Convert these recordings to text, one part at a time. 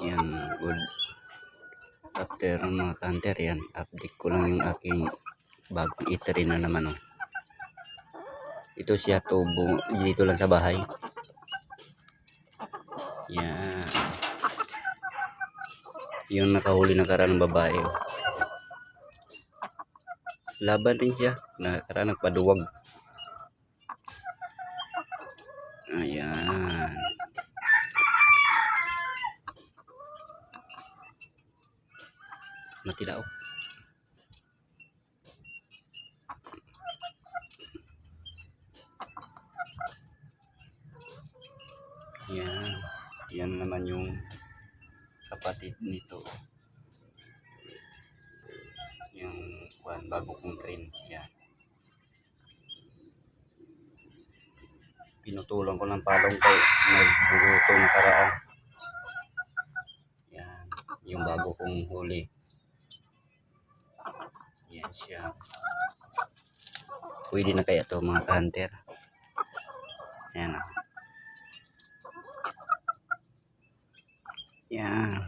Yan, good. After mga kanter, yan. Update ko lang yung aking bagong eatery na naman. Oh. Ito siya tubo. Dito lang sa bahay. Yan. Yung nakahuli na karaan ng babae. Oh. Laban din siya. Nakaraan nagpaduwag. Ayan. Matilaw. Yan. Yan naman yung kapatid nito. Yung kuan bago kong train. Yan. Pinutulan ko ng palong kay nagburuto ng karaan. Yan. Yung bago kong huli. Yan siya. Pwede na kaya to mga hunter. Yan o. Yan.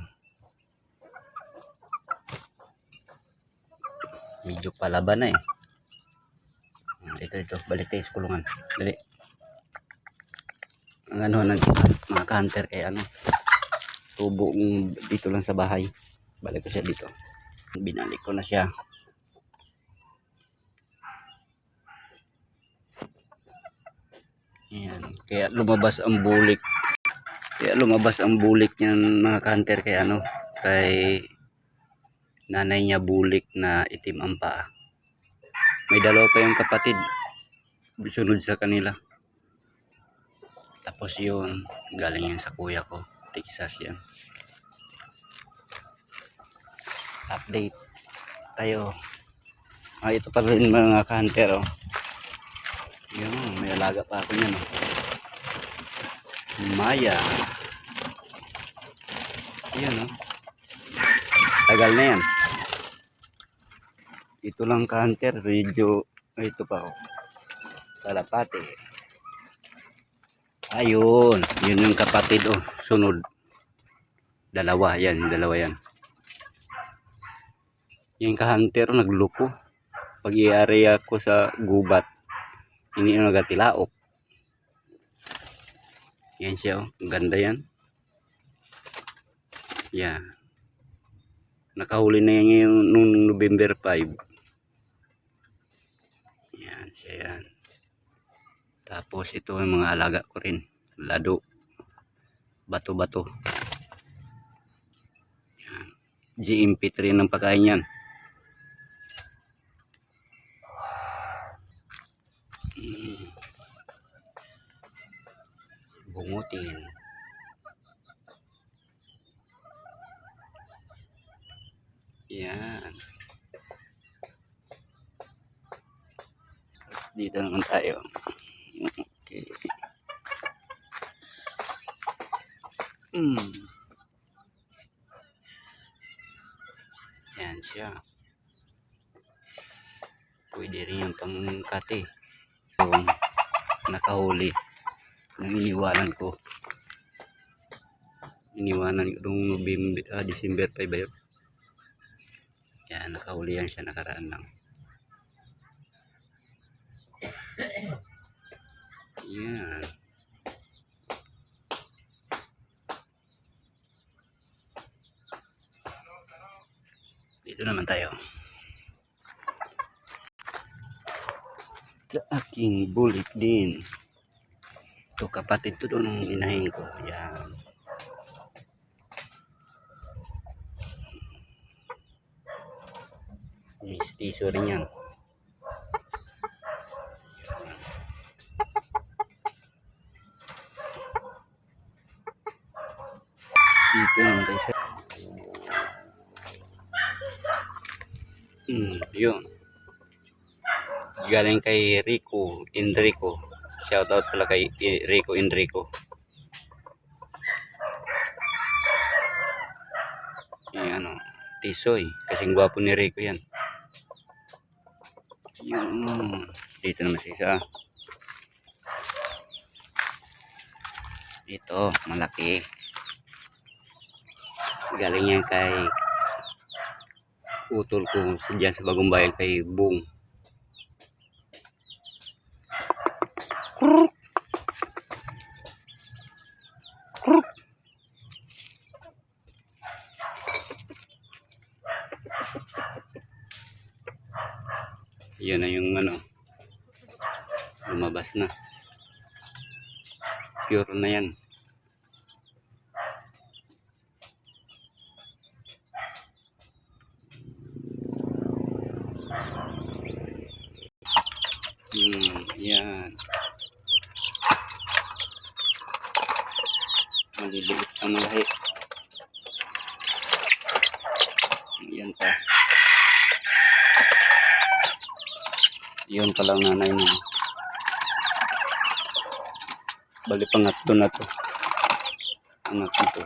Medyo palaban na eh. Dito, dito. Balik tayo sa kulungan. Dali. Ang ano, nag, mga hunter kay ano. Tubo dito lang sa bahay. Balik ko siya dito. Binalik ko na siya. Ayan. Kaya lumabas ang bulik. Kaya lumabas ang bulik niyan mga kanter kay ano, kay nanay niya bulik na itim ang paa. May dalawa pa yung kapatid. Sunod sa kanila. Tapos yun, galing yan sa kuya ko. Texas yan. Update tayo. Ah, ito pa rin mga kanter oh. Yun, may alaga pa ako niyan. Maya. Yan oh. Tagal na yan. Ito lang ka-hunter. Medyo, ito pa oh. Kalapate. Ayun. Yun yung kapatid oh. Sunod. Dalawa. Yan. Dalawa yan. Yung ka-hunter oh, nagluko. Pag i-area ako sa gubat hindi na nagatilaok. Yan siya oh. Ganda yan. Yeah. Nakahuli na yan ngayon nung November 5. Yan siya yan. Tapos ito yung mga alaga ko rin. Lado. Bato-bato. Yan. GMP3 ng pagkain yan. Bungutin yan. Tapos dito naman tayo. Okay. Mm. yan siya. Pwede rin yung pangkate yung nakahuli nang iniwanan ko. Iniwanan ko nung November, ah, December 5 ba yun. Yan nakahuli yan siya nakaraan lang. Yan. Dito naman tayo sa aking bulik din. Ito kapatid to doon inahin ko. Yan. Mistiso rin yan. Dito naman tayo sa... Hmm, yun galing kay Rico Enrico. Shout out pala kay Rico Enrico. Eh ano Tisoy. Kasing gwapo ni Rico yan. Yun. Dito naman sa isa. Ito malaki. Galing yan kay utol ko. Dyan sa bagong bayan kay Bong. Kruk. Kruk. Yan na yung ano. Lumabas na. Pure na yan. Hmm, yan. Maliliit ang malahi. Yan pa. Yun palang nanay mo. Bali pangatlo na to. Anak nito.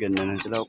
Ganda ng sila.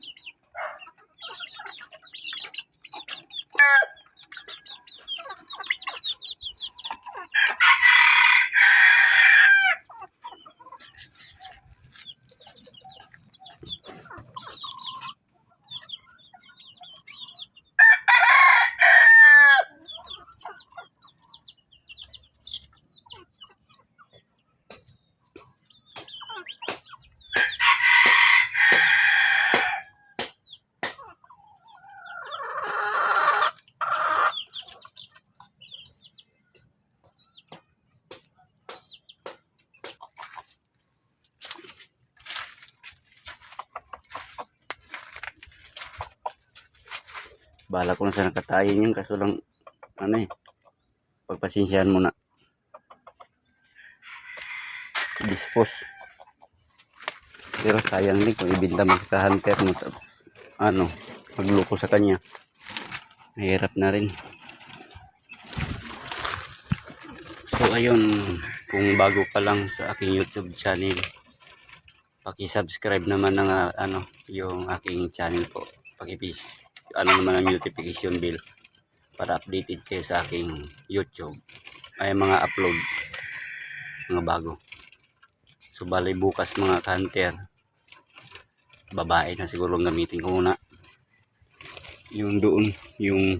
Bala ko na sa nakatayin yun kaso lang ano eh pagpasensyahan mo na. Dispose pero sayang din kung ibinta mo hunter mo tapos ano magloko sa kanya. Mahirap na rin. So ayun kung bago ka lang sa aking youtube channel paki-subscribe naman ng ah, ano yung aking channel po. Paki-please ano naman ang notification bell para updated kayo sa aking YouTube. Ay mga upload. Mga bago. So bali bukas mga kanter babae na siguro ang gamitin ko muna. Yung doon yung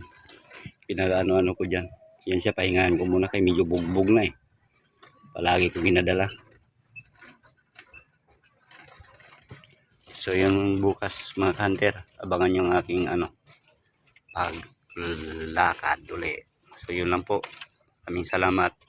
pinag-ano ano ko dyan. Yan siya pahingahan ko muna kay medyo bugbog na eh. Palagi ko ginadala. So yung bukas mga kanter abangan yung aking ano paglakad uli. So yun lang po. Kaming salamat.